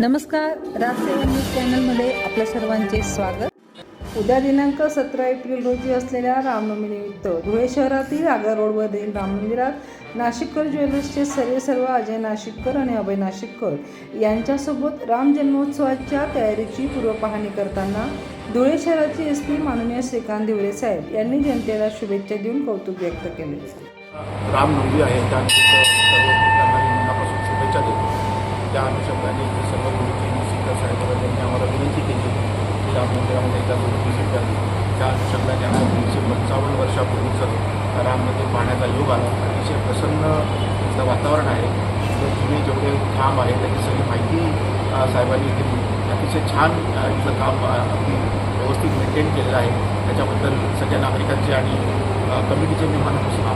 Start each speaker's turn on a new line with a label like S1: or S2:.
S1: नमस्कार राजसेवा न्यूज चॅनलमध्ये आपल्या सर्वांचे स्वागत. उद्या दिनांक सतरा एप्रिल रोजी असलेल्या रामनवमीनिमित्त धुळे शहरातील आगा रोडवरील राम मंदिरात नाशिककर ज्वेलर्सचे सर्व सर्व अजय नाशिककर आणि अभय नाशिककर यांच्यासोबत राम जन्मोत्सवाच्या तयारीची पूर्वपाहणी करताना धुळे शहराचे एस पी माननीय श्रीकांत दिवरे साहेब यांनी जनतेला शुभेच्छा देऊन कौतुक व्यक्त केले.
S2: रामनवमी आहे. शुभेच्छा देतो. त्या अनुषंगाने शिखर त्यांनी आम्हाला विनंती केली की राम मंदिरामध्ये एकदा गुरु व्हिजिट करावी त्या अनुषंगाने आम्हाला तीनशे पंचावन्न वर्षापूर्वीचं राम मंदिर पाहण्याचा योग आला अतिशय प्रसन्न इथलं वातावरण आहे तर जुने जेवढे काम आहे त्याची सगळी माहिती साहेबांनी दिली अतिशय छान इथलं काम अगदी व्यवस्थित मेंटेन केलेलं आहे त्याच्याबद्दल सगळ्या नागरिकांचे आणि कमिटीचे मी मनापासून